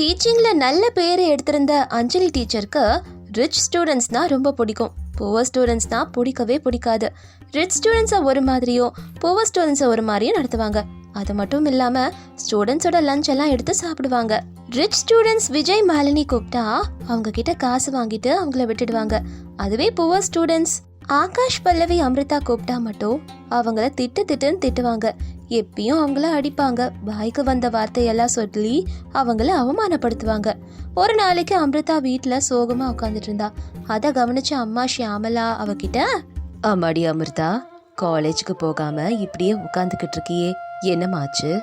டீச்சிங்கில் நல்ல பேரை எடுத்திருந்த அஞ்சலி டீச்சருக்கு ரிச் ஸ்டூடெண்ட்ஸ்னால் ரொம்ப பிடிக்கும். புவர் ஸ்டூடெண்ட்ஸ்னால் பிடிக்கவே பிடிக்காது. ரிச் ஸ்டூடெண்ட்ஸை ஒரு மாதிரியும் புவர் ஸ்டூடெண்ட்ஸை ஒரு மாதிரியும் நடத்துவாங்க. அது மட்டும் இல்லாமல் ஸ்டூடெண்ட்ஸோட லஞ்ச் எல்லாம் எடுத்து சாப்பிடுவாங்க. ரிச் ஸ்டூடெண்ட்ஸ் விஜய் மாலினி கூப்பிட்டா அவங்க கிட்ட காசு வாங்கிட்டு அவங்கள விட்டுடுவாங்க. அதுவே புவர் ஸ்டூடெண்ட்ஸ் ஆகாஷ் பல்லவி அமிர்தா கூப்பிட்டா மட்டும் அவங்கள திட்டு திட்டுன்னு திட்டுவாங்க. எப்பயும் அவங்கள அடிப்பாங்க. வாய்க்கு வந்த வார்த்தையெல்லாம் சொல்லி அவங்கள அவமானப்படுத்துவாங்க. ஒரு நாளைக்கு அமிர்தா வீட்டில் சோகமாக உட்காந்துட்டு இருந்தா. அதை கவனிச்ச அம்மா ஷியாமலா அவகிட்ட அம்மாடி அமிர்தா காலேஜுக்கு போகாம இப்படியே உட்காந்துக்கிட்டு இருக்கியே. என்னமாச்சு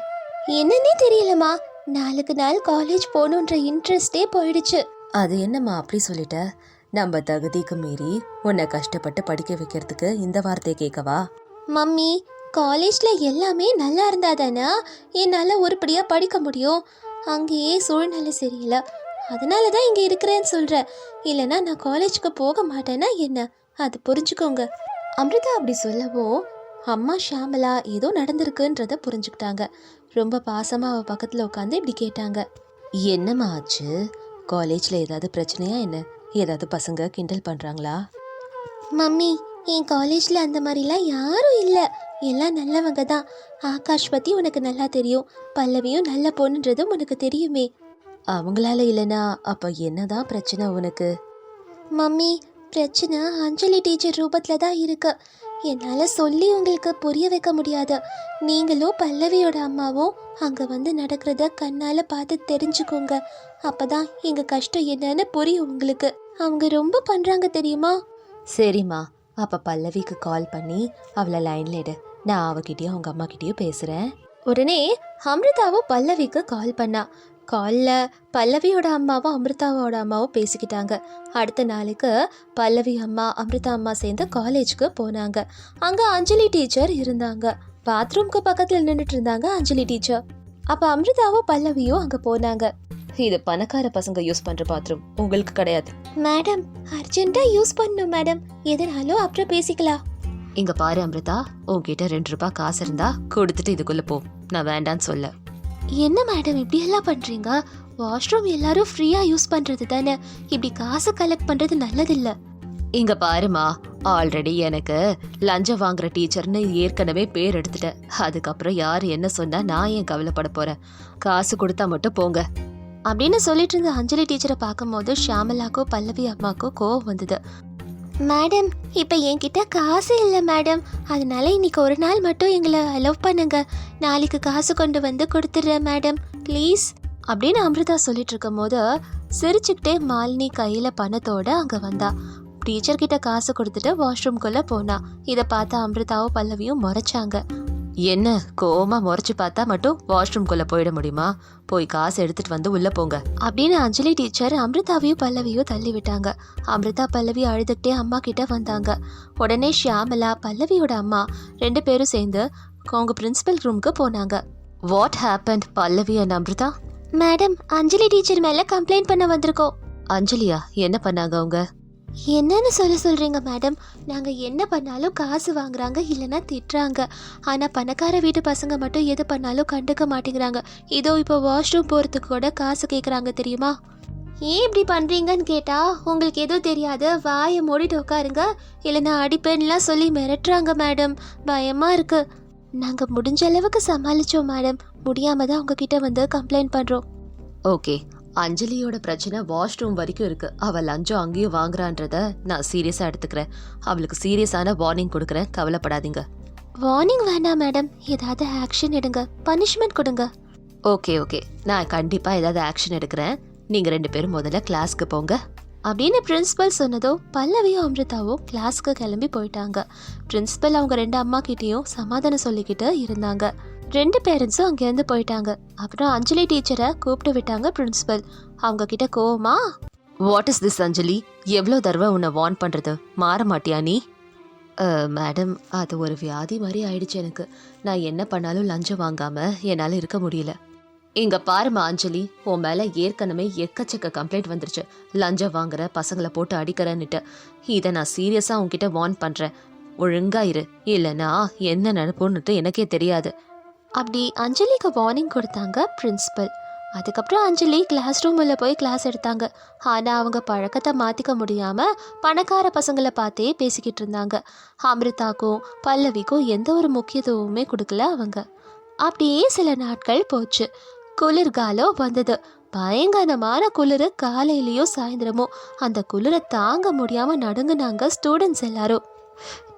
என்னன்னே தெரியலம்மா. நாளுக்கு நாள் காலேஜ் போகணுன்ற இன்ட்ரெஸ்டே போயிடுச்சு. அது என்னம்மா அப்படி சொல்லிட்ட? நம்ம தகுதிக்கு மீறி உன்னை கஷ்டப்பட்டு படிக்க வைக்கிறதுக்கு இந்த வார்த்தையை கேட்கவா? மம்மி காலேஜில் எல்லாமே நல்லா இருந்தா தானே? என்னால் ஒருபடியாக படிக்க முடியும். அங்கேயே சூழ்நிலை சரியில்லை. அதனால தான் இங்கே இருக்கிறேன்னு சொல்கிறேன் இல்லைன்னா நான் காலேஜுக்கு போக மாட்டேன்னா என்ன? அது புரிஞ்சுக்கோங்க. அமிர்தா அப்படி சொல்லவும் அம்மா ஷாமலா ஏதோ நடந்திருக்குன்றத புரிஞ்சுக்கிட்டாங்க. ரொம்ப பாசமாக அவள் பக்கத்தில் உட்காந்து இப்படி கேட்டாங்க. என்னம்மா ஆச்சு? காலேஜில் ஏதாவது பிரச்சனையா என்ன? ஏதாவது பசங்க கிண்டல் பண்ணுறாங்களா மம்மி என் காலேஜில் அந்த மாதிரிலாம் யாரும் இல்லை. எல்லாம் நல்லவங்க தான். ஆகாஷ் பற்றி உனக்கு நல்லா தெரியும். பல்லவியும் நல்ல பொண்ணுன்றதும் உனக்கு தெரியுமே. அவங்களால இல்லைனா அப்ப என்னதான் பிரச்சனை உனக்கு? மம்மி பிரச்சனை அஞ்சலி டீச்சர் ரூபத்தில் தான் இருக்கு. என்னால் சொல்லி உங்களுக்கு புரிய வைக்க முடியாது. நீங்களும் பல்லவியோட அம்மாவும் அங்கே வந்து நடக்கிறத கண்ணால் பார்த்து தெரிஞ்சுக்கோங்க. அப்போ தான் எங்கள் கஷ்டம் என்னன்னு புரியும் உங்களுக்கு. அவங்க ரொம்ப பண்ணுறாங்க தெரியுமா? சரிம்மா. அப்போ பல்லவிக்கு கால் பண்ணி அவளை லைன்ல எடு நான் அவகிட்டயும் அவங்க அம்மாக்கிட்டேயும் பேசுகிறேன் உடனே அமிர்தாவும் பல்லவிக்கு கால் பண்ணா. காலில் பல்லவியோட அம்மாவும் அமிர்தாவோட அம்மாவும் பேசிக்கிட்டாங்க. அடுத்த நாளுக்கு பல்லவி அம்மா அமிர்தா அம்மா சேர்ந்து காலேஜுக்கு போனாங்க. அங்கே அஞ்சலி டீச்சர் இருந்தாங்க. பாத்ரூம்க்கு பக்கத்தில் நின்றுட்டு இருந்தாங்க அஞ்சலி டீச்சர் அப்போ அமிர்தாவும் பல்லவியும் அங்கே போனாங்க. இது பணக்கார பசங்க யூஸ் பண்ற பாத்ரூம் உங்களுக்கு கிடையாது. மேடம் அர்ஜென்ட்டாக யூஸ் பண்ணணும் மேடம். எதனாலும் அப்புறம் பேசிக்கலாம். இங்க பாரு அமிர்தா உன்கிட்ட ரெண்டு ரூபாய் காசு இருந்தா கொடுத்துட்டு இதுக்குள்ள போ. நான் வேண்டான்னு சொல்ல. என்ன மேடம் இப்படி எல்லாம் பண்றீங்க? வாஷ்ரூம் எல்லாரும் ஃப்ரீயா யூஸ் பண்றது தானே? இப்படி காசு கலெக்ட் பண்றது நல்லதில்ல. இங்க பாருமா ஆல்ரெடி எனக்கு லஞ்சம் வாங்குற டீச்சர்னு ஏற்கனவே பேர் எடுத்துட்டேன். அதுக்கப்புறம் யார் என்ன சொன்னா நான் ஏன் கவலைப்பட போறேன்? காசு கொடுத்தா மட்டும் போங்க. அப்படின்னு சொல்லிட்டு இருந்த அஞ்சலி டீச்சரை பார்க்கும்போது ஷியாமலாக்கோ பல்லவி அம்மாக்கோ கோவம் வந்தது. மேடம் இப்போ என்கிட்ட காசு இல்லை மேடம். அதனால இன்னைக்கு ஒரு நாள் மட்டும் எங்களை அலோவ் பண்ணுங்க. நாளைக்கு காசு கொண்டு வந்து கொடுத்துட்றேன் மேடம். ப்ளீஸ் அப்படின்னு அமிர்தா சொல்லிட்டு இருக்கும்போது சிரிச்சுக்கிட்டே மாலினி கையில் பணத்தோட அங்கே வந்தா. டீச்சர் கிட்ட காசு கொடுத்துட்டு வாஷ்ரூம்குள்ளே போனா. இதை பார்த்து அமிர்தாவும் பல்லவியும் முறைச்சாங்க. என்ன கோவமா முறைச்சு பார்த்தா மட்டும் வாஷ்ரூம்குள்ள போயிட முடியுமா? போய் காசு எடுத்துட்டு வந்து உள்ள போங்க. அப்படின்னு அஞ்சலி டீச்சர் அமிர்தாவையும் பல்லவியும் தள்ளி விட்டாங்க. அமிர்தா பல்லவி அழுதுகிட்டே அம்மா கிட்ட வந்தாங்க. உடனே ஷியாமலா பல்லவியோட அம்மா ரெண்டு பேரும் சேர்ந்து அவங்க பிரின்சிபல் ரூமுக்கு போனாங்க. What happen Pallavi and Amrita? Madam Anjali teacher மேல கம்ப்ளைண்ட் பண்ண வந்திருக்கோம். அஞ்சலியா என்ன பண்ணாங்க அவங்க? என்னன்னு சொல்ல சொல்கிறீங்க மேடம் நாங்கள் என்ன பண்ணாலும் காசு வாங்குறாங்க இல்லைன்னா திட்டுறாங்க. ஆனால் பணக்கார வீட்டு பசங்க மட்டும் எது பண்ணாலும் கண்டுக்க மாட்டேங்கிறாங்க. இதோ இப்போ வாஷ்ரூம் போகிறதுக்கு கூட காசு கேட்குறாங்க தெரியுமா? ஏன் இப்படி பண்ணுறீங்கன்னு கேட்டால் உங்களுக்கு எதுவும் தெரியாது. வாயை மூடிட்டு உட்காருங்க. இல்லைன்னா அடிப்பேன்லாம் சொல்லி மிரட்டுறாங்க மேடம் பயமாக இருக்குது நாங்கள் முடிஞ்ச அளவுக்கு சமாளித்தோம் மேடம் முடியாமல் தான் உங்ககிட்ட வந்து கம்ப்ளைண்ட் பண்ணுறோம் ஓகே அஞ்சலியோட பிரச்சனை வாஷ்ரூம் வரைக்கும் இருக்கு. அவ லஞ்சம் அங்கேயும் வாங்குறான்றத நான் சீரியஸா எடுத்துக்கிறேன். அவளுக்கு சீரியஸான வார்னிங் கொடுக்குறேன். கவலைப்படாதீங்க. வார்னிங் வேண்டாம் மேடம் ஏதாவது ஆக்ஷன் எடுங்க. பனிஷ்மெண்ட் கொடுங்க. ஓகே ஓகே நான் கண்டிப்பா ஏதாவது ஆக்ஷன் எடுக்கிறேன். நீங்க ரெண்டு பேரும் முதல்ல கிளாஸ்க்கு போங்க. அப்படின்னு பிரின்சிபல் சொன்னதோ பல்லவியும் அமிர்தாவும் கிளாஸ்க்கு கிளம்பி போயிட்டாங்க. பிரின்சிபல் அவங்க ரெண்டு அம்மா கிட்டேயும் சமாதானம் சொல்லிக்கிட்டு இருந்தாங்க. ரெண்டு பேரண்ட்ஸும் அங்கேருந்து போயிட்டாங்க. அப்புறம் அஞ்சலி டீச்சரை கூப்பிட்டு விட்டாங்க பிரின்சிபல் அவங்க கிட்ட கோவமா வாட் இஸ் திஸ் அஞ்சலி? எவ்வளோ தடவை உன்னை வார்ன் பண்ணுறது மாற மாட்டியா நீ மேடம் அது ஒரு வியாதி மாதிரி ஆயிடுச்சு எனக்கு. நான் என்ன பண்ணாலும் லஞ்சம் வாங்காமல் என்னால் இருக்க முடியல. இங்கே பாருமா அஞ்சலி. உன் மேலே ஏற்கனவே எக்கச்சக்க கம்ப்ளைண்ட் வந்துருச்சு. லஞ்சம் வாங்குற பசங்களை போட்டு அடிக்கிறேன்னுட்டு. இதை நான் சீரியஸாக உன்கிட்ட வார்ன் பண்ணுறேன் ஒழுங்கா இரு. இல்லைன்னா என்ன நடப்புன்னுட்டு எனக்கே தெரியாது. அப்படி அஞ்சலிக்கு வார்னிங் கொடுத்தாங்க பிரின்ஸிபல் அதுக்கப்புறம் அஞ்சலி கிளாஸ் ரூமில் போய் கிளாஸ் எடுத்தாங்க. ஆனால் அவங்க பழக்கத்தை மாற்றிக்க முடியாமல் பணக்கார பசங்களை பார்த்தே பேசிக்கிட்டு இருந்தாங்க. அமிர்தாக்கும் பல்லவிக்கும் எந்த ஒரு முக்கியத்துவமே கொடுக்கல அவங்க. அப்படியே சில நாட்கள் போச்சு. குளிர்காலம் வந்தது. பயங்கரமான குளிர் காலையிலயோ சாயந்தரமும். அந்த குளிரை தாங்க முடியாமல் நடுங்கினாங்க ஸ்டூடெண்ட்ஸ் எல்லாரும்.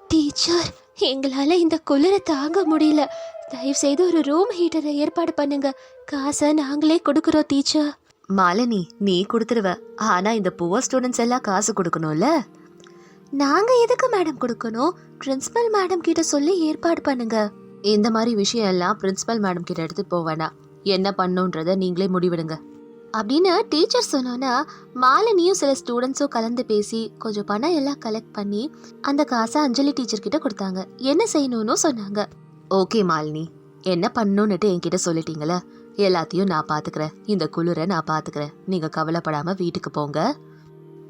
டீச்சர் எங்களால் இந்த குளிரை தாங்க முடியல. தயவு செய்து ஒரு ரூம் ஹீட்டரை ஏற்பாடு பண்ணுங்க. காசை நாங்களே கொடுக்குறோம் டீச்சர் மாலினி நீ கொடுத்துருவ. ஆனா இந்த புவர் ஸ்டூடெண்ட்ஸ் எல்லாம் காசு கொடுக்கணும்ல? நாங்க எதுக்கு மேடம் கொடுக்கணும்? பிரின்சிபல் மேடம் கிட்ட சொல்லி ஏற்பாடு பண்ணுங்க. இந்த மாதிரி விஷயம் எல்லாம் பிரின்சிபல் மேடம் கிட்ட எடுத்து போவேனா என்ன பண்ணுன்றத நீங்களே முடிவிடுங்க. அப்படின்னு டீச்சர் சொன்னோன்னா மாலினியும் சில ஸ்டூடெண்ட்ஸும் கலந்து பேசி கொஞ்சம் பணம் எல்லாம் கலெக்ட் பண்ணி அந்த காசை அஞ்சலி டீச்சர் கிட்ட கொடுத்தாங்க. என்ன செய்யணும்னு சொன்னாங்க. ஓகே மாலினி. என்ன பண்ணணும்னுட்டு என்கிட்ட சொல்லிட்டீங்களே எல்லாத்தையும் நான் பாத்துக்கிறேன். இந்த குளிரை நான் பாத்துக்கிறேன். நீங்க கவலைப்படாம வீட்டுக்கு போங்க.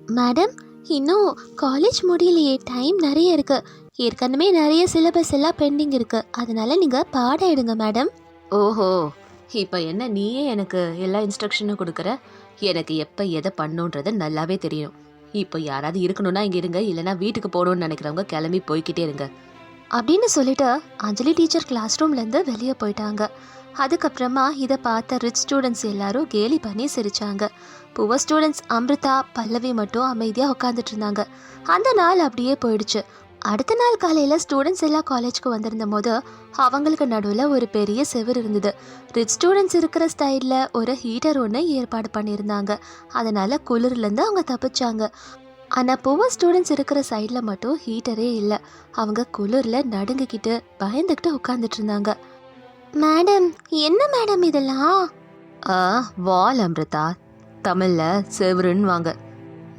மேடம் இன்னும் காலேஜ் முடியலையே. டைம் நிறைய இருக்கு. ஏற்கனவே நிறைய சிலபஸ் எல்லாம் பெண்டிங் இருக்கு. அதனால நீங்க பாடம் எடுங்க மேடம். ஓஹோ இப்போ என்ன நீயே எனக்கு எல்லா இன்ஸ்ட்ரக்ஷனும் கொடுக்குற? எனக்கு எப்போ எதை பண்ணுன்றது நல்லாவே தெரியும். இப்போ யாராவது இருக்கணும்னா இங்கே இருங்க. இல்லைன்னா வீட்டுக்கு போகணும்னு நினைக்கிறவங்க கிளம்பி போய்க்கிட்டே இருங்க. அப்படின்னு சொல்லிட்டு அஞ்சலி டீச்சர் கிளாஸ் ரூம்லேருந்து வெளியே போயிட்டாங்க. அதுக்கப்புறமா இதை பார்த்த ரிச் ஸ்டூடெண்ட்ஸ் எல்லாரும் கேலி பண்ணி சிரிச்சாங்க. புவர் ஸ்டூடெண்ட்ஸ் அம்ரிதா பல்லவி மட்டும் அமைதியாக உட்காந்துட்டு இருந்தாங்க. அந்த நாள் அப்படியே போயிடுச்சு. அடுத்த நாள் காலையில் ஸ்டூடெண்ட்ஸ் எல்லாம் காலேஜ்க்கு வந்திருந்த போது அவங்களுக்கு நடுவில் ஒரு பெரிய செவர் இருந்தது. ரிச் ஸ்டூடெண்ட்ஸ் இருக்கிற ஸ்டைலில் ஒரு ஹீட்டர் ஒன்று ஏற்பாடு பண்ணியிருந்தாங்க. அதனால குளிர்லேருந்து அவங்க தப்பிச்சாங்க. ஆனால் புவர் ஸ்டூடெண்ட்ஸ் இருக்கிற சைடில் மட்டும் ஹீட்டரே இல்லை. அவங்க குளிரில் நடுங்கிக்கிட்டு பயந்துக்கிட்டு உட்காந்துட்டு இருந்தாங்க. மேடம் என்ன மேடம் இதெல்லாம்? ஆ வால் அம்ரிதா. தமிழில் செவருன்னு வாங்க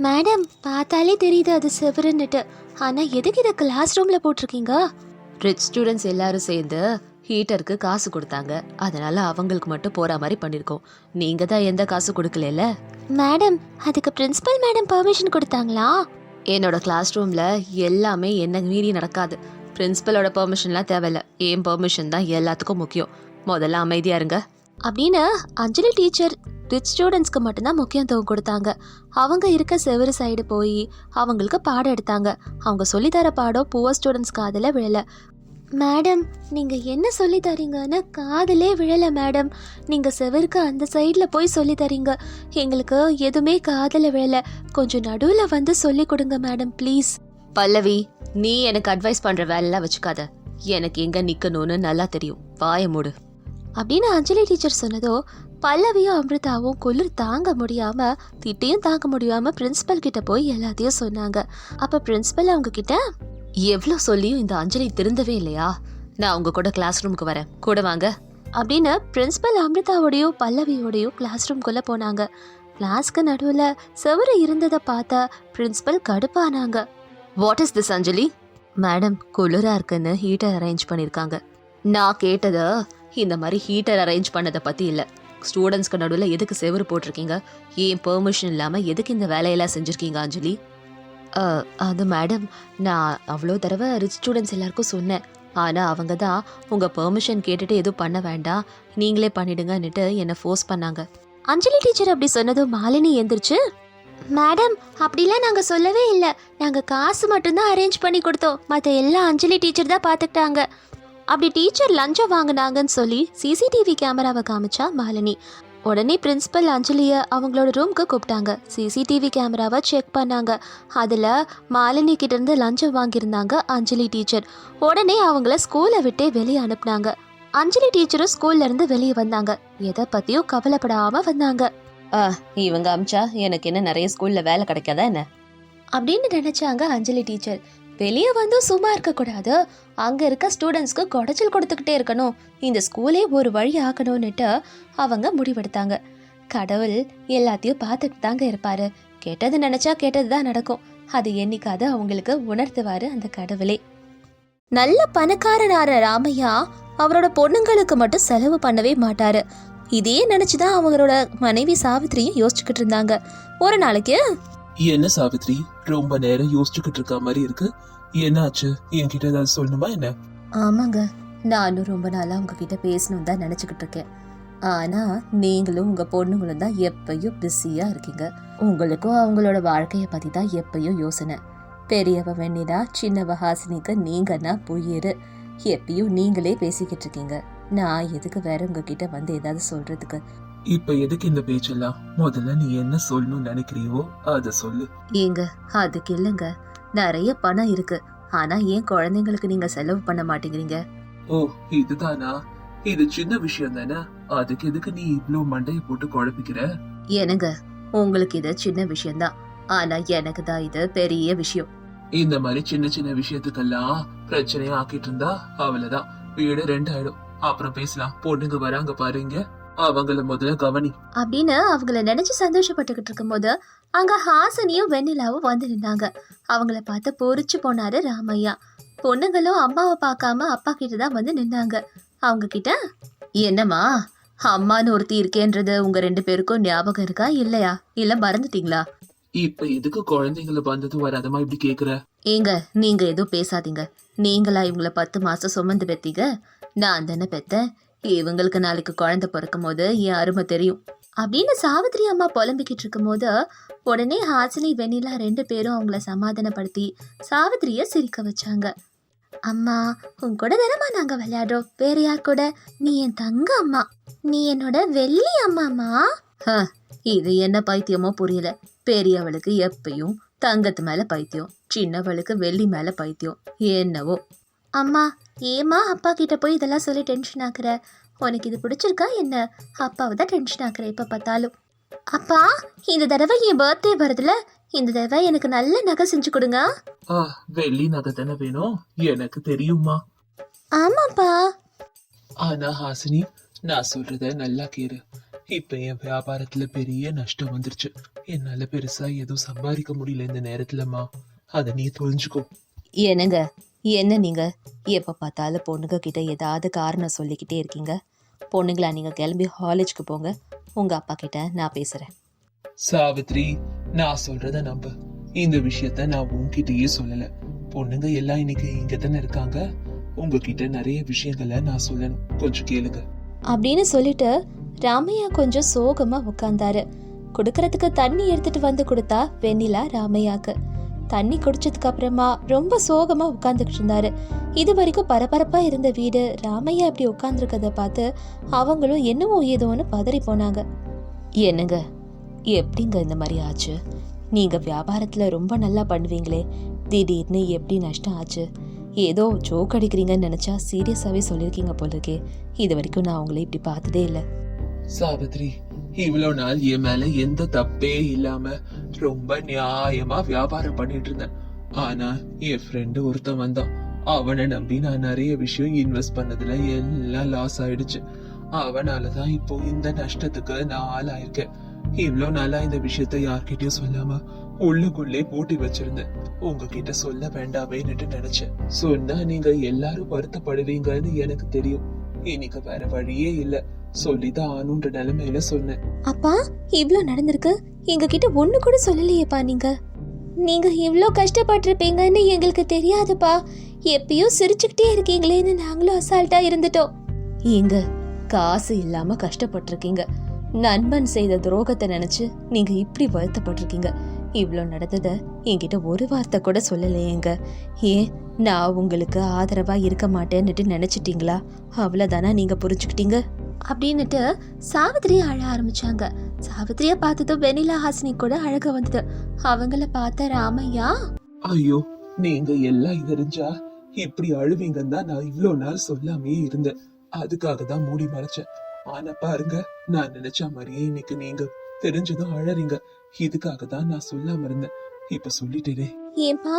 மேடம் பார்த்தாலே தெரியுது அது செவருன்னுட்டு. ஆனால் எதுக்கு இதை கிளாஸ் ரூமில் போட்டிருக்கீங்க? ரிச் ஸ்டூடெண்ட்ஸ் எல்லாரும் சேர்ந்து ஹீட்டருக்கு காசு கொடுத்தாங்க. அதனால அவங்களுக்கு மட்டும் போற மாதிரி பண்ணிருக்கோம். நீங்க தான் எந்த காசு கொடுக்கல மேடம் அதுக்கு பிரின்சிபல் மேடம் பர்மிஷன் கொடுத்தாங்களா? என்னோட கிளாஸ் ரூம்ல எல்லாமே என்ன மீறி நடக்காது. பிரின்சிபலோட பெர்மிஷன்லாம் தேவையில்ல. என் பெர்மிஷன் தான் எல்லாத்துக்கும் முக்கியம். முதல்ல அமைதியா இருங்க. அப்படின்னு அஞ்சலி டீச்சர் ரிச் ஸ்டூடெண்ட்ஸ்க்கு மட்டும்தான் முக்கியத்துவம் கொடுத்தாங்க. அவங்க இருக்க செவரு சைடு போய் அவங்களுக்கு பாடம் எடுத்தாங்க. அவங்க சொல்லித்தர பாடம் புவர் ஸ்டூடெண்ட்ஸ் காதில் விழல. மேடம் நீங்கள் என்ன சொல்லி தரீங்கன்னு காதிலே விழலை மேடம். நீங்கள் செவருக்கு அந்த சைடில் போய் சொல்லி தரீங்க. எங்களுக்கு எதுவுமே காதில் விழலை. கொஞ்சம் நடுவில் வந்து சொல்லி கொடுங்க மேடம் ப்ளீஸ். பல்லவி நீ எனக்கு அட்வைஸ் பண்ற வேலைலாம் வச்சுக்காத. எனக்கு எங்க நிக்கணும்னு நல்லா தெரியும். வாய மூடு. அப்படின்னு அஞ்சலி டீச்சர் சொன்னதோ பல்லவியும் அமிர்தாவும் குளிர் தாங்க முடியாம திட்டையும் தாங்க முடியாம பிரின்சிபல் கிட்ட போய் எல்லாத்தையும் சொன்னாங்க. அப்ப பிரின்சிபல் அவங்க கிட்ட எவ்வளோ சொல்லியும் இந்த அஞ்சலி திருந்தவே இல்லையா? நான் உங்க கூட கிளாஸ் ரூமுக்கு வரேன். கூட வாங்க. அப்படின்னு பிரின்சிபல் அமிர்தாவோடையும் பல்லவியோடையும் கிளாஸ் ரூம்குள்ளே போனாங்க. கிளாஸ்க்கு நடுவில் செவரு இருந்ததை பார்த்தா principal கடுப்பானாங்க. What is this Anjali? Madam குளிராக இருக்குன்னு ஹீட்டர் அரேஞ்ச் பண்ணியிருக்காங்க நான் கேட்டதை இந்த மாதிரி ஹீட்டர் அரேஞ்ச் பண்ணதை பற்றி இல்லை. ஸ்டூடெண்ட்ஸ்க்கு நடுவில் எதுக்கு செவுரு போட்டிருக்கீங்க? ஏன் பெர்மிஷன் இல்லாமல் எதுக்கு இந்த வேலையெல்லாம் செஞ்சுருக்கீங்க அஞ்சலி? அது மேடம் நான் அவ்வளோ தடவை ரிச் ஸ்டூடெண்ட்ஸ் எல்லாருக்கும் சொன்னேன். ஆனால் அவங்க தான் உங்கள் பெர்மிஷன் கேட்டுட்டு எதுவும் பண்ண வேண்டாம். நீங்களே பண்ணிடுங்கன்னுட்டு என்னை ஃபோர்ஸ் பண்ணாங்க. அஞ்சலி டீச்சர் அப்படி சொன்னதும் மாலினி எந்திரிச்சு மேடம் அப்படிலாம் நாங்கள் சொல்லவே இல்லை. நாங்கள் காசு மட்டும்தான் அரேஞ்ச் பண்ணி கொடுத்தோம். மற்ற எல்லா அஞ்சலி டீச்சர் தான் பார்த்துக்கிட்டாங்க அப்படி டீச்சர் லஞ்சம் வாங்கினாங்கன்னு சொல்லி சிசிடிவி கேமராவை காமிச்சா மாலினி. உடனே பிரின்சிபல் அஞ்சலியை அவங்களோட ரூம்க்கு கூப்பிட்டாங்க. சிசிடிவி கேமராவை செக் பண்ணாங்க. அதில் மாலினி கிட்ட இருந்து லஞ்சம் வாங்கியிருந்தாங்க அஞ்சலி டீச்சர் உடனே அவங்கள ஸ்கூலை விட்டே வெளியே அனுப்புனாங்க. அஞ்சலி டீச்சரும் ஸ்கூல்ல இருந்து வெளியே வந்தாங்க. எதை பத்தியும் கவலைப்படாம வந்தாங்க. இவங்க அமிச்சா எனக்கு என்ன நிறைய ஸ்கூல்ல வேலை கிடைக்காதா என்ன? அப்படின்னு நினைச்சாங்க அஞ்சலி டீச்சர் வெளியே வந்து சும்மா இருக்கக்கூடாது அங்கே இருக்க ஸ்டூடெண்ட்ஸ்க்கு குடைச்சல் கொடுத்துக்கிட்டே இருக்கணும். இந்த ஸ்கூலே ஒரு வழி ஆக்கணும்னுட்டு அவங்க முடிவெடுத்தாங்க. கடவுள் எல்லாத்தையும் பார்த்துட்டு தாங்க இருப்பார். கெட்டது நினச்சா கெட்டது தான் நடக்கும். அது என்னைக்காவது அவங்களுக்கு உணர்த்துவார் அந்த கடவுளே. நல்ல பணக்காரனார ராமையா அவரோட பொண்ணுங்களுக்கு மட்டும் செலவு பண்ணவே மாட்டாரு. இதே நினைச்சுதான் அவங்களோட மனைவி சாவித்திரியும் யோசிச்சுக்கிட்டு இருந்தாங்க. ஒரு நாளைக்கு என்ன சாவித்ரி? ரொம்ப நேரம் யோசிச்சுக்கிட்டு இருக்க மாதிரி இருக்கு. என்னாச்சு? என்கிட்ட ஏதாவது சொல்லணுமா என்ன? ஆமாங்க. நானும் ரொம்ப நாளாக உங்ககிட்ட பேசணும் தான் நினச்சிக்கிட்டு இருக்கேன். ஆனா நீங்களும் உங்க பொண்ணுங்களும் தான் எப்பயும் பிஸியா இருக்கீங்க. உங்களுக்கும் அவங்களோட வாழ்க்கைய பத்தி தான் எப்பயும் யோசனை. பெரியவ வெண்ணிதா சின்னவ ஹாசினிக்கு நீங்கன்னா புயிரு. எப்பயும் நீங்களே பேசிக்கிட்டு இருக்கீங்க. நான் எதுக்கு வேற உங்ககிட்ட வந்து ஏதாவது சொல்றதுக்கு? இப்ப எதுக்கு இந்த பேச்செல்லாம்? முதல்ல நீ என்ன சொல்லணும்னு நினைக்கிறியோ அத சொல்லு. ஏங்க அதுக்கு இல்லைங்க. நிறைய பணம் இருக்கு. ஆனா ஏன் குழந்தைங்களுக்கு நீங்க செலவு பண்ண மாட்டேங்கிறீங்க? ஓ இதுதானா? இது சின்ன விஷயம் தானே? அதுக்கு எதுக்கு நீ இவ்ளோ மண்டைய போட்டு குழப்பிக்கிற? எனங்க உங்களுக்கு இது சின்ன விஷயம்தான். ஆனா எனக்கு தான் இது பெரிய விஷயம். இந்த மாதிரி சின்ன சின்ன விஷயத்துக்கெல்லாம் பிரச்சனையா ஆக்கிட்டு இருந்தா அவ்வளவுதான். வீடு ரெண்டு ஆயிடும். அப்புறம் பேசலாம். பொண்ணுங்க வராங்க பாருங்க அவங்கள முதல்ல கவனி. அப்படின்னு அவங்கள நினைச்சு சந்தோஷப்பட்டுக்கிட்டு இருக்கும்போது அங்க ஹாசனியும் வெண்ணிலாவும் வந்து நின்னாங்க அவங்கள பார்த்து பொறிச்சு போனாரு ராமையா. பொண்ணுங்களும் அம்மாவை பார்க்காம அப்பா கிட்ட தான் வந்து நின்னாங்க. அவங்க கிட்ட என்னம்மா அம்மான்னு ஒருத்தி இருக்கேன்றது உங்க ரெண்டு பேருக்கும் ஞாபகம் இருக்கா இல்லையா? இல்ல மறந்துட்டீங்களா? இப்ப எதுக்கு குழந்தைங்கள வந்தது வராதமா இப்படி கேக்குற? ஏங்க நீங்க எதுவும் பேசாதீங்க. நீங்களா இவங்கள பத்து மாசம் சுமந்து பெத்தீங்க? நான் தானே பெத்தேன். இவங்களுக்கு நாளைக்கு குழந்தை பிறக்கும் போது என் அருமை தெரியும்? அப்படின்னு சாவித்திரி அம்மா புலம்பிக்கிட்டு இருக்கும்போது உடனே ஹாசினி வெண்ணிலா ரெண்டு பேரும் அவங்கள சமாதானப்படுத்தி சாவித்திரியை சிரிக்க வச்சாங்க. அம்மா உன் கூட தானம்மா நாங்க விளையாடுறோம். வேற யார் கூட? நீ என் தங்க அம்மா. நீ என்னோட வெள்ளி அம்மாமா இது என்ன பைத்தியமோ புரியல. பெரியவளுக்கு எப்பயும் தங்கத்து மேல பைத்தியம் சின்னவளுக்கு வெள்ளி மேல பைத்தியம். என்னவோ? அம்மா ஏமா அப்பா கிட்ட போய் இதெல்லாம் சொல்லி டென்ஷன் ஆக்குற? உனக்கு இது பிடிச்சிருக்கா என்ன? அப்பாவை தான் டென்ஷன் ஆக்குற எப்ப பார்த்தாலும். அப்பா இந்த தடவை என் பர்த்டே வருதுல இந்த தடவை எனக்கு நல்ல நகை செஞ்சு கொடுங்க. ஆ வெள்ளி நகை தானே வேணும்? எனக்கு தெரியுமா ஆமாப்பா. ஆனா ஹாசினி நான் சொல்றத நல்லா கேளு. இப்ப என் வியாபாரத்துல பெரிய நஷ்டம் வந்துருச்சு. என்னால பெருசா எதுவும் சம்பாதிக்க முடியல இந்த நேரத்துலமா அத நீ தெரிஞ்சுக்கோ என்னங்க? என்ன நீங்க? எப்ப பார்த்தாலும் பொண்ணுங்க கிட்ட ஏதாவது காரணம் சொல்லிக்கிட்டே இருக்கீங்க? பொண்ணுங்களா நீங்க கிளம்பி காலேஜ்க்கு போங்க. உங்க அப்பா கிட்ட நான் பேசுறேன். சாவித்ரி நான் சொல்றத நம்பு. இந்த விஷயத்த நான் உன்கிட்டயே சொல்லல. பொண்ணுங்க எல்லாம் இன்னைக்கு இங்க தானே இருக்காங்க. உங்ககிட்ட நிறைய விஷயங்களை நான் சொல்லணும். கொஞ்சம் கேளுங்க. அப்படின்னு சொல்லிட்டு ராமையா கொஞ்சம் சோகமா உட்கார்ந்தாரு. குடுக்கறதுக்கு தண்ணி எடுத்துட்டு வந்து கொடுத்தா வெண்ணிலா ராமையாக்கு. தண்ணி குடிச்சதுக்கு அப்புறமா ரொம்ப சோகமா உட்கார்ந்துகிட்டு இருந்தாரு இது வரைக்கும் பரபரப்பா இருந்த வீடு ராமையா இப்படி உட்கார்ந்துருக்கத பார்த்து அவங்களும் என்னவோ ஏதோன்னு பதறி போனாங்க. என்னங்க? எப்படிங்க இந்த மாதிரி ஆச்சு? நீங்க வியாபாரத்துல ரொம்ப நல்லா பண்ணுவீங்களே. திடீர்னு எப்படி நஷ்டம் ஆச்சு? ஏதோ ஜோக் அடிக்கிறீங்கன்னு நினைச்சா சீரியஸாவே சொல்லியிருக்கீங்க போல இருக்கே இது வரைக்கும் நான் உங்களை இப்படி பார்த்ததே இல்லை. சாவித்ரி இவ்வளவு நாள் என் மேல எந்த தப்பே இல்லாம ரொம்ப நியாயமா வியாபாரம் பண்ணிட்டு இருந்தேன். ஆனா என் ஃப்ரெண்டு ஒருத்தன் வந்தான். அவனை நம்பி நான் நிறைய விஷயம் இன்வெஸ்ட் பண்ணதுல எல்லாம் லாஸ் ஆயிடுச்சு. அவனாலதான் இப்போ இந்த நஷ்டத்துக்கு நான் ஆளாயிருக்கேன். இவ்வளவு நாளா இந்த விஷயத்த யார்கிட்டயும் சொல்லாம உள்ளுக்குள்ளே பூட்டி வச்சிருந்தேன். உங்ககிட்ட சொல்ல வேண்டாமேன்னுட்டு நினைச்சேன். சொன்னா நீங்க எல்லாரும் வருத்தப்படுவீங்கன்னு எனக்கு தெரியும். இன்னைக்கு வேற வழியே இல்ல. சொல்லிதான் ஆணுன்ற நிலைமையில சொன்னேன். அப்பா இவ்ளோ நடந்திருக்கு. எங்க கிட்ட ஒண்ணு கூட சொல்லலையேப்பா நீங்க. நீங்க இவ்ளோ கஷ்டப்பட்டிருப்பீங்கன்னு எங்களுக்கு தெரியாதுப்பா. எப்பயும் சிரிச்சுக்கிட்டே இருக்கீங்களேன்னு நாங்களும் அசால்ட்டா இருந்துட்டோம். ஏங்க காசு இல்லாம கஷ்டப்பட்டிருக்கீங்க. நண்பன் செய்த துரோகத்தை நினைச்சு நீங்க இப்படி வருத்தப்பட்டிருக்கீங்க. இவ்வளோ நடந்தத என்கிட்ட ஒரு வார்த்தை கூட சொல்லலையேங்க. ஏன் நான் உங்களுக்கு ஆதரவா இருக்க மாட்டேன்னுட்டு நினைச்சிட்டீங்களா? அவ்வளோதானா நீங்க புரிஞ்சுக்கிட்டீங்க? அப்படின்னுட்டு சாவித்திரி அழ ஆரம்பிச்சாங்க. சாவித்திரிய பார்த்ததும் வெனிலா ஹாசினி கூட அழக வந்தது. அவங்கள பார்த்த ராமையா ஐயோ நீங்க எல்லாம் தெரிஞ்சா இப்படி அழுவீங்கன்னு தான் நான் இவ்ளோ நாள் சொல்லாமே இருந்தேன். அதுக்காக தான் மூடி மறைச்சேன். ஆனா பாருங்க நான் நினைச்ச மாதிரியே இன்னைக்கு நீங்க தெரிஞ்சதும் அழறீங்க. இதுக்காக தான் நான் சொல்லாம இருந்தேன். இப்ப சொல்லிட்டேனே. ஏன்பா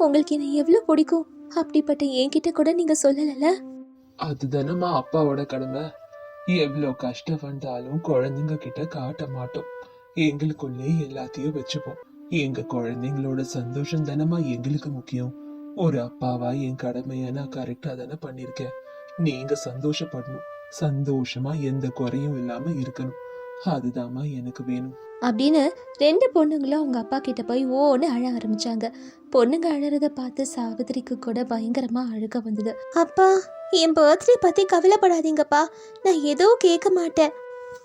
உங்களுக்கு என்ன எவ்வளவு பிடிக்கும்? அப்படிப்பட்ட என்கிட்ட கூட நீங்க சொல்லல அதுதானம்மா அப்பாவோட கடமை. எவ்வளோ கஷ்டம் வந்தாலும் குழந்தைங்க கிட்ட காட்ட மாட்டோம். எங்களுக்குள்ளே எல்லாத்தையும் வச்சுப்போம். எங்க குழந்தைங்களோட சந்தோஷம் தானமா எங்களுக்கு முக்கியம். ஒரு அப்பாவா என் கடமையை நான் கரெக்டா தானே பண்ணிருக்கேன் நீங்க சந்தோஷப்படணும். சந்தோஷமா எந்த குறையும் இல்லாம இருக்கணும். அதுதாம்மா எனக்கு வேணும். அப்படின்னு ரெண்டு பொண்ணுங்களும் அவங்க அப்பா கிட்ட போய் ஓன்னு அழ ஆரம்பிச்சாங்க. பொண்ணுங்க அழறத பார்த்து சாவித்திரிக்கு கூட பயங்கரமா அழுக வந்தது. அப்பா என் பர்த்டே பத்தி கவலைப்படாதீங்கப்பா. நான் எதுவும் கேட்க மாட்டேன்.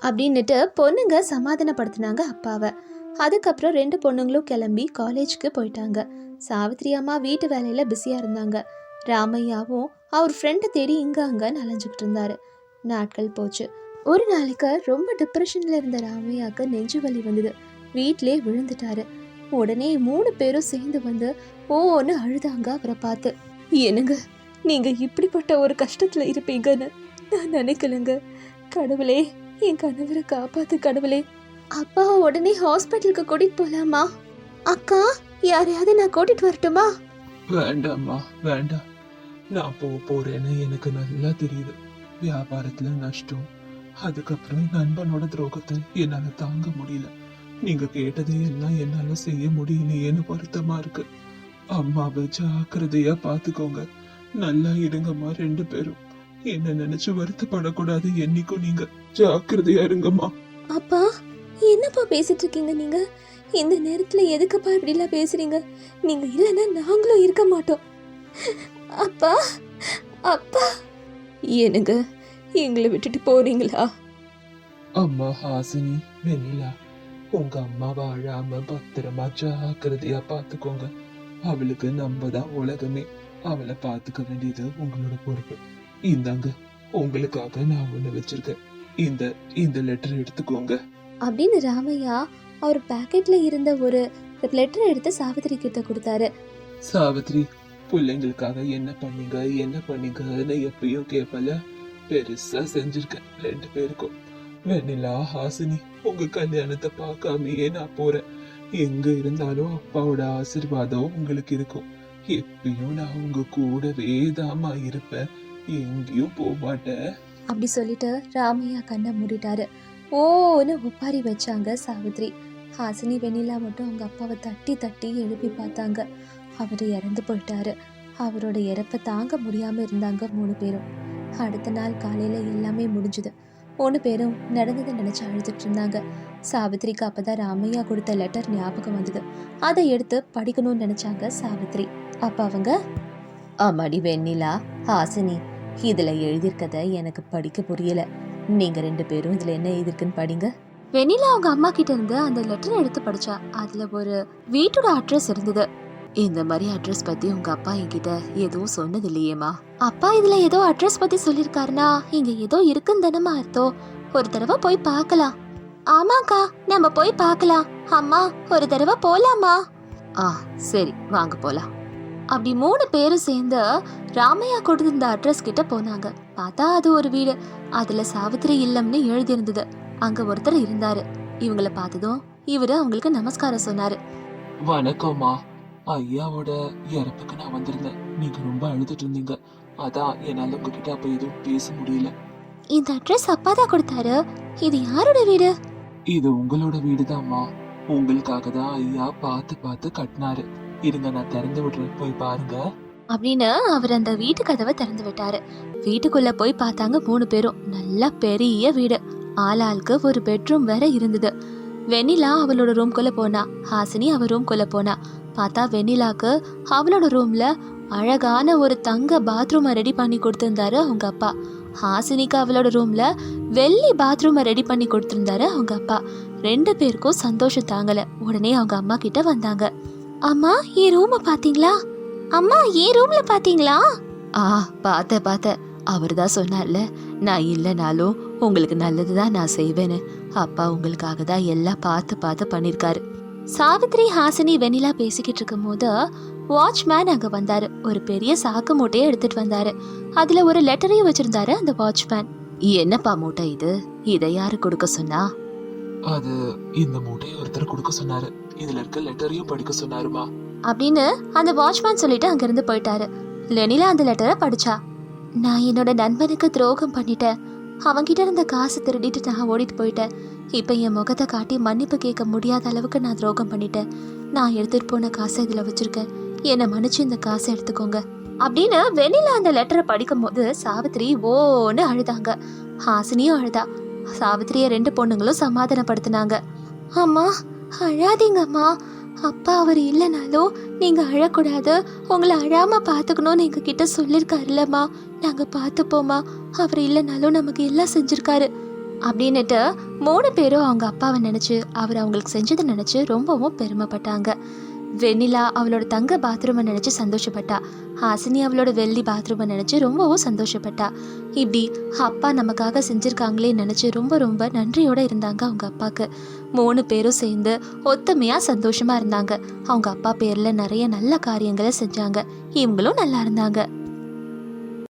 அப்படின்னுட்டு பொண்ணுங்க சமாதானப்படுத்தினாங்க அப்பாவை. அதுக்கப்புறம் ரெண்டு பொண்ணுங்களும் கிளம்பி காலேஜ்க்கு போயிட்டாங்க. சாவித்ரி அம்மா வீட்டு வேலையில பிஸியா இருந்தாங்க. ராமையாவும் அவர் ஃப்ரெண்டை தேடி இங்க அங்கன்னு அலைஞ்சுக்கிட்டு இருந்தாரு. நாட்கள் போச்சு. ஒரு நாளைக்கு ரொம்ப டிப்ரெஷனில் இருந்த ராமையாவுக்கு நெஞ்சு வலி வந்தது. வீட்டிலே விழுந்துட்டாரு. உடனே மூணு பேரும் சேர்ந்து வந்து ஓன்னு அழுதாங்க அவரை பார்த்து. என்னங்க? நீங்கள் இப்படிப்பட்ட ஒரு கஷ்டத்தில் இருப்பீங்கன்னு நான் நினைக்கலங்க. கடவுளே என் கணவரை காப்பாத்து கடவுளே. அப்பா உடனே ஹாஸ்பிட்டலுக்கு கூட்டிட்டு போலாமா? அக்கா யாரையாவது நான் கூட்டிட்டு வரட்டுமா? வேண்டாம்மா வேண்டாம். நான் போக போறேன்னு எனக்கு நல்லா தெரியுது. வியாபாரத்துல நஷ்டம் அதுக்கப்புறம் என் நண்பனோட துரோகத்தை என்னால தாங்க முடியல. நீங்க கேட்டதை எல்லாம் என்னால செய்ய முடியலையேன்னு வருத்தமா இருக்கு. அம்மாவை ஜாக்கிரதையா பாத்துக்கோங்க. நல்லா இருங்கம்மா ரெண்டு பேரும். என்ன நினைச்சு வருத்தப்படக்கூடாது என்னைக்கும் நீங்க. ஜாக்கிரதையா இருங்கம்மா. அப்பா என்னப்பா பேசிட்டு இருக்கீங்க நீங்க? இந்த நேரத்துல எதுக்குப்பா இப்படிலாம் பேசுறீங்க? நீங்க இல்லைன்னா நாங்களும் இருக்க மாட்டோம். அப்பா அப்பா. எனக்கு எங்களை விட்டுட்டு போறீங்களா? அம்மா ஹாசினி வெண்ணிலா உங்க அம்மா வாழாம பத்திரமா ஜாக்கிரதையா பாத்துக்கோங்க. அவளுக்கு நம்ம தான் உலகமே. அவளை பாத்துக்க வேண்டியது உங்களோட பொறுப்பு. இந்தாங்க உங்களுக்காக நான் ஒண்ணு வச்சிருக்கேன். இந்த இந்த லெட்டர் எடுத்துக்கோங்க. அப்படின்னு ராமையா அவர் பாக்கெட்ல இருந்த ஒரு லெட்டர் எடுத்து சாவித்திரி கிட்ட கொடுத்தாரு. சாவித்ரி பிள்ளைங்களுக்காக என்ன பண்ணீங்க என்ன பண்ணீங்கன்னு எப்பயும் கேட்பல பெருசா செஞ்சிருக்கேன். ரெண்டு பேருக்கும். வெண்ணிலா ஹாசினி உங்க கல்யாணத்தை பார்க்காமயே நான் போறேன். எங்க இருந்தாலும் அப்பாவோட ஆசிர்வாதம் உங்களுக்கு இருக்கும். எப்பயும் நான் உங்க கூடவே தாமா இருப்பேன். எங்கேயும் போக மாட்டேன். அப்படி சொல்லிட்டு ராமையா கண்ணை மூடிட்டாரு. ஓன்னு ஒப்பாரி வச்சாங்க சாவித்ரி. ஹாசினி வெண்ணிலா மட்டும் அவங்க அப்பாவை தட்டி தட்டி எழுப்பி பார்த்தாங்க. அவர் இறந்து போயிட்டாரு. அவரோட இறப்பை தாங்க முடியாம இருந்தாங்க மூணு பேரும். அடுத்த நாள் காலையில் எல்லாமே முடிஞ்சுது. மூணு பேரும் நடந்ததை நினச்சி அழுதுட்டு இருந்தாங்க. சாவித்திரிக்கு அப்போதான் ராமையா கொடுத்த லெட்டர் ஞாபகம் வந்தது. அதை எடுத்து படிக்கணும்னு நினச்சாங்க சாவித்ரி அப்போ அவங்க ஆமாடி வெண்ணிலா ஹாசினி இதில் எழுதியிருக்கத எனக்கு படிக்க புரியல. நீங்கள் ரெண்டு பேரும் இதில் என்ன எழுதிருக்குன்னு படிங்க. வெண்ணிலா அவங்க அம்மா கிட்ட இருந்து அந்த லெட்டர் எடுத்து படிச்சா. அதுல ஒரு வீட்டோட அட்ரஸ் இருந்தது. இந்த மாதிரி அட்ரஸ் பத்தி உங்க அப்பா என்கிட்ட எதுவும் சொன்னது இல்லையேமா அப்பா இதுல ஏதோ அட்ரஸ் பத்தி சொல்லிருக்காருனா இங்க ஏதோ இருக்குன்னு தானமா அர்த்தம். ஒரு தடவை போய் பார்க்கலாம். ஆமாக்கா நம்ம போய் பார்க்கலாம். அம்மா ஒரு தடவை போலாமா ஆ சரி வாங்க போலாம். அப்படி மூணு பேரும் சேர்ந்து ராமையா கொடுத்திருந்த அட்ரஸ் கிட்ட போனாங்க. பார்த்தா அது ஒரு வீடு. அதுல சாவித்திரி இல்லம்னு எழுதியிருந்தது. அங்க ஒருத்தர் இருந்தாரு. இவங்கள பார்த்ததும் இவரு அவங்களுக்கு நமஸ்காரம் சொன்னாரு. வணக்கம்மா. ஐயாவோட இறப்புக்கு நான் வந்திருந்தேன். நீங்க ரொம்ப அழுதுட்டு இருந்தீங்க. அதான் என்னால உங்ககிட்ட அப்ப எதுவும் பேச முடியல. இந்த அட்ரஸ் அப்பா தான் கொடுத்தாரு. இது யாரோட வீடு? இது உங்களோட வீடுதாம்மா. உங்களுக்காக தான் ஐயா பார்த்து பார்த்து கட்டினாரு. இருங்க நான் திறந்து விடுறேன். போய் பாருங்க. அப்படின்னு அவர் அந்த வீட்டு கதவை திறந்து விட்டாரு. வீட்டுக்குள்ள போய் பார்த்தாங்க மூணு பேரும். நல்ல பெரிய வீடு. ஆளாளுக்கு ஒரு பெட்ரூம் வேற இருந்தது. வெண்ணிலா அவளோட ரூம்குள்ள போனா. ஹாசினி அவ ரூம்குள்ள போனா. பார்த்தா வெண்ணிலாக்கு அவளோட ரூம்ல அழகான ஒரு தங்க பாத்ரூமை ரெடி பண்ணி கொடுத்துருந்தாரு அவங்க அப்பா. ஹாசினிக்கு அவளோட ரூம்ல வெள்ளி பாத்ரூமை ரெடி பண்ணி கொடுத்துருந்தாரு அவங்க அப்பா. ரெண்டு பேருக்கும் சந்தோஷம் தாங்கல. உடனே அவங்க அம்மா கிட்ட வந்தாங்க. அம்மா என் ரூமை பாத்தீங்களா அம்மா ஏன் ரூம்ல பாத்தீங்களா ஆ பார்த்த பார்த்த அவர் தான் சொன்னார்ல. நான் இல்லைனாலும் உங்களுக்கு நல்லது தான் நான் செய்வேன்னு. அப்பா உங்களுக்காக தான் எல்லாம் பார்த்து பார்த்து பண்ணியிருக்காரு சாவித்ரி ஹாசினி வெண்ணிலா பேசிக்கிட்டு இருக்கும்போது வாட்ச்மேன் அங்க வந்தாரு. ஒரு பெரிய சாக்கு மூட்டையை எடுத்துட்டு வந்தாரு. அதுல ஒரு லெட்டரையும் வச்சிருந்தாரு அந்த வாட்ச்மேன். என்னப்பா மூட்டை இது? இதை யாரு கொடுக்க சொன்னா? அது இந்த மூட்டையை ஒருத்தர் கொடுக்க சொன்னாரு. இதுல இருக்க லெட்டரையும் படிக்க சொன்னாருமா? அப்படின்னு அந்த வாட்ச்மேன் சொல்லிட்டு அங்கிருந்து போயிட்டாரு. லெனிலா அந்த லெட்டரை படிச்சா. நான் என்னோட நண்பனுக்கு துரோகம் பண்ணிட்டேன். அவன்கிட்ட இருந்த காசு திருடிட்டு நான் ஓடிட்டு போயிட்டேன். இப்போ என் முகத்தை காட்டி மன்னிப்பு கேட்க முடியாத அளவுக்கு நான் துரோகம் பண்ணிட்டேன். நான் எடுத்துகிட்டு போன காசை இதில் வச்சிருக்கேன். என்னை மன்னிச்சு இந்த காசை எடுத்துக்கோங்க. அப்படின்னு வெளியில அந்த லெட்டரை படிக்கும்போது சாவித்திரி ஓன்னு அழுதாங்க. ஹாசினியும் அழுதா. சாவித்திரியை ரெண்டு பொண்ணுங்களும் சமாதானப்படுத்தினாங்க. அம்மா அழாதீங்கம்மா. அப்பா அவர் இல்லைனாலும் நீங்கள் அழக்கூடாது. உங்களை அழாமல் பார்த்துக்கணும்னு எங்கள் கிட்ட சொல்லியிருக்காருல்லம்மா நாங்கள் பார்த்துப்போம்மா. அவர் இல்லைனாலும் நமக்கு எல்லாம் செஞ்சுருக்காரு. அப்படின்னுட்டு மூணு பேரும் அவங்க அப்பாவை நினச்சி அவர் அவங்களுக்கு செஞ்சதை நினச்சி ரொம்பவும் பெருமைப்பட்டாங்க. வெண்ணிலா அவளோட தங்க பாத்ரூமை நினச்சி சந்தோஷப்பட்டா. ஹாசினி அவளோட வெள்ளி பாத்ரூமை நினச்சி ரொம்பவும் சந்தோஷப்பட்டா. இப்படி அப்பா நமக்காக செஞ்சுருக்காங்களே நினச்சி ரொம்ப ரொம்ப நன்றியோடு இருந்தாங்க அவங்க அப்பாவுக்கு மூணு பேரும் சேர்ந்து ஒத்துமையாக சந்தோஷமாக இருந்தாங்க. அவங்க அப்பா பேரில் நிறைய நல்ல காரியங்களை செஞ்சாங்க. இவங்களும் நல்லா இருந்தாங்க.